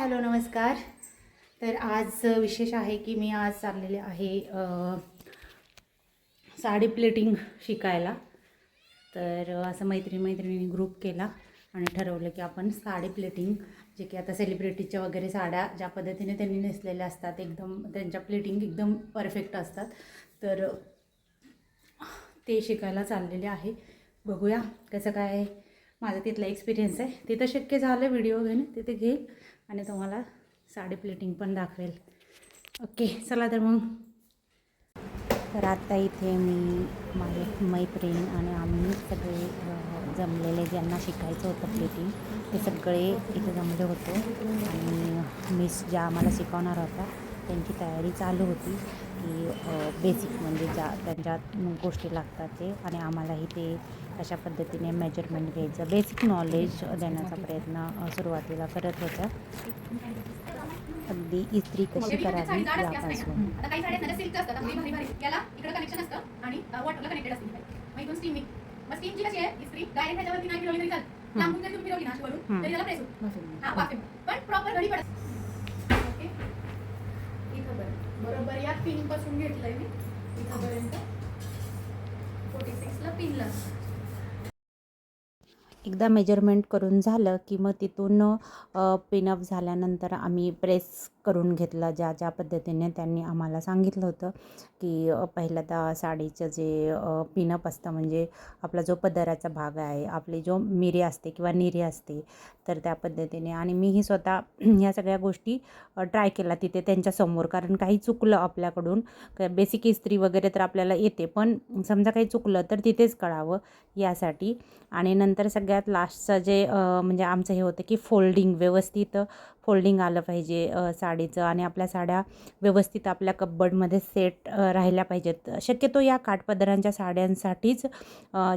Hello नमस्कार. तर आज विशेष आहे की मी आज चाललेले आहे साडी प्लेटिंग शिकायला. तर असं मैत्रिणी मैत्रिणींनी ग्रुप केला आणि ठरवलं की आपण साडी प्लेटिंग जे की आता सेलिब्रिटीच्या वगैरे साड्या ज्या पद्धतीने त्यांनी नेसलेल्या असतात एकदम त्यांच्या प्लेटिंग एकदम परफेक्ट असतात. तर ते शिकायला चाललेले आहे. बघूया कसं काय माझा तिथला एक्सपिरियन्स आहे. तिथं शक्य झालं व्हिडिओ घेणं तिथे घेईल. आणि तुम्हाला साडी प्लेटिंग पण दाखवेल. ओके चला तर मग. तर आता इथे मी माझे मैत्रीण आणि आम्ही सगळे जमलेले ज्यांना शिकायचं होतं प्लेटिंग ते सगळे इथे जमले होतो. आणि मिस ज्या आम्हाला शिकवणार होता त्यांची तयारी चालू होती की बेसिक म्हणजे ज्या त्यांच्यात गोष्टी लागतात ते आणि आम्हालाही ते कशा पद्धतीने मेजरमेंट घ्यायचं? बेसिक नॉलेज देण्याचा प्रयत्न सुरुवातीला करत होत्या. अगदी इस्त्री कशी करावी यापासून. बरोबर या पिनपासून घेतलंय मी. इथंपर्यंत फोर्टी सिक्सला पिनला एकदा मेजरमेंट करून झालं की मग तिथून पिनअप झाल्यानंतर आम्ही प्रेस करून घेतला. ज्या ज्या पद्धतीने त्यांनी आम्हाला सांगितलं होतं की पहिल्यांदा साडीचं जे पिनअप असतं म्हणजे आपला जो पदराचा भाग आहे आपली जो मिरी असते किंवा निरी असते तर त्या पद्धतीने आणि मीही स्वतः ह्या सगळ्या गोष्टी ट्राय केला तिथे त्यांच्यासमोर कारण काही चुकलं आपल्याकडून बेसिक इस्त्री वगैरे तर आपल्याला येते पण समजा काही चुकलं तर तिथेच कळावं यासाठी. आणि नंतर सगळ्यात लास्टचं जे म्हणजे आमचं हे होतं की फोल्डिंग व्यवस्थित फोल्डिंग आलं पाहिजे सा साडीचं आणि आपल्या साड्या व्यवस्थित आपल्या कब्बडमध्ये सेट राहिल्या पाहिजेत. शक्यतो या काठपदरांच्या साड्यांसाठीच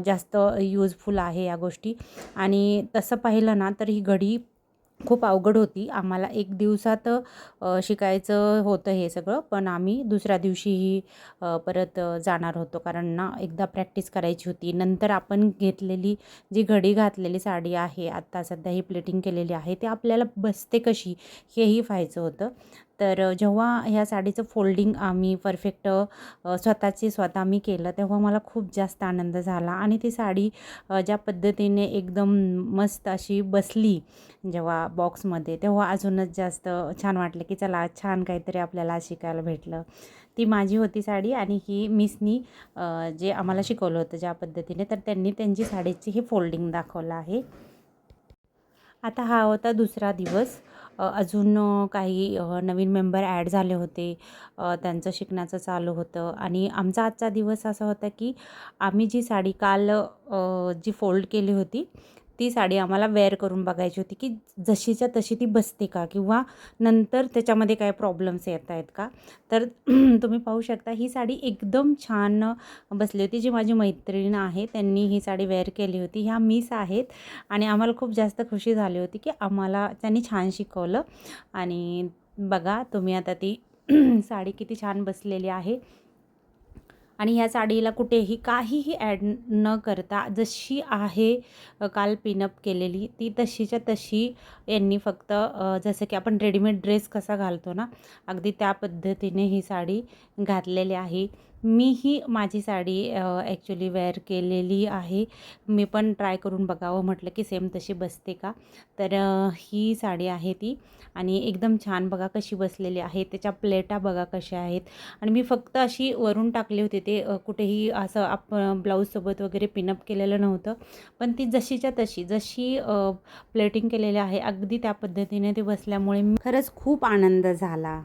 जास्त यूजफुल आहे या गोष्टी. आणि तसं पाहिलं ना तर ही घडी खूप अवघड होती. आम्हाला एक दिवसात शिकायचं होतं हे सगळं पण आम्ही दुसऱ्या दिवशीही परत जाणार होतो. कारण ना एकदा प्रॅक्टिस करायची होती. नंतर आपण घेतलेली जी घडी घातलेली साडी आहे आत्ता सध्या ही प्लेटिंग केलेली आहे ते आपल्याला बसते कशी हेही पाहायचं होतं. तर जेव्हा ह्या साडीचं फोल्डिंग आम्ही परफेक्ट स्वतःची स्वतः मी केलं तेव्हा मला खूप जास्त आनंद झाला. आणि ती साडी ज्या पद्धतीने एकदम मस्त अशी बसली जेव्हा बॉक्समध्ये तेव्हा अजूनच जास्त छान वाटलं की चला छान काहीतरी आपल्याला शिकायला भेटलं. ती माझी होती साडी आणि ही मिसनी जे आम्हाला शिकवलं होतं ज्या पद्धतीने तर त्यांनी त्यांची साडीची हे फोल्डिंग दाखवलं आहे. आता हा होता दुसरा दिवस. अजून काही नवीन मेंबर ॲड झाले होते. त्यांचं शिकण्याचं चालू होतं. आणि आमचा आजचा दिवस असा होता की आम्ही जी साडी काल जी फोल्ड केली होती ती साडी आम्हाला वेअर करून बघायची होती की जशीच्या तशी ती बसते का? किंवा नंतर त्याच्यामध्ये काय प्रॉब्लेम्स येत आहेत का? तर तुम्ही पाहू शकता ही साडी एकदम छान बसली होती. जी माझी मैत्रीण आहे त्यांनी ही साडी वेअर केली होती. ह्या मिस आहेत आणि आम्हाला खूप जास्त खुशी झाली होती की आम्हाला त्यांनी छान शिकवलं. आणि बघा तुम्ही आता ती साडी किती छान बसलेली आहे. आणि ह्या साडीला कुठेही काहीही ॲड न करता जशी आहे काल पिनअप केलेली ती तशीच्या तशी यांनी फक्त जसं की आपण रेडीमेड ड्रेस कसा घालतो ना अगदी त्या पद्धतीने ही साडी घातलेली आहे. मीही माझी साडी ॲक्च्युली वेअर केलेली आहे. मी पण ट्राय करून बघावं म्हटलं की सेम तशी बसते का? तर ही साडी आहे ती. आणि एकदम छान बघा कशी बसलेली आहे. त्याच्या प्लेटा बघा कशा आहेत. आणि मी फक्त अशी वरून टाकली होती ते कुठेही असं आप ब्लाऊजसोबत वगैरे पिनअप केलेलं नव्हतं. पण ती जशीच्या तशी जशी प्लेटिंग केलेली आहे अगदी त्या पद्धतीने ती बसल्यामुळे मी खरंच खूप आनंद झाला.